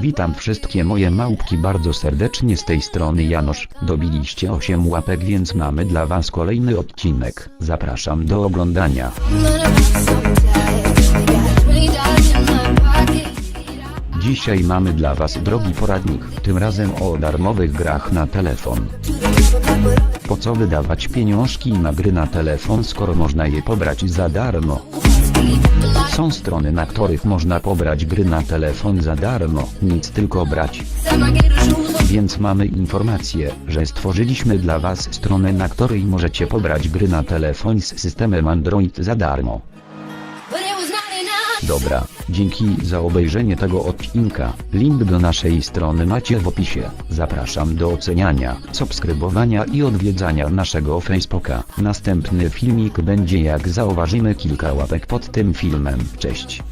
Witam wszystkie moje małpki bardzo serdecznie z tej strony Janosz. Dobiliście 8 łapek więc mamy dla was kolejny odcinek. Zapraszam do oglądania. Dzisiaj mamy dla was drogi poradnik, tym razem o darmowych grach na telefon. Po co wydawać pieniążki na gry na telefon skoro można je pobrać za darmo? Są strony na których można pobrać gry na telefon za darmo, nic tylko brać. Więc mamy informację, że stworzyliśmy dla was stronę na której możecie pobrać gry na telefon z systemem Android za darmo. Dobra, dzięki za obejrzenie tego odcinka. Link do naszej strony macie w opisie. Zapraszam do oceniania, subskrybowania i odwiedzania naszego Facebooka. Następny filmik będzie jak zauważymy kilka łapek pod tym filmem. Cześć.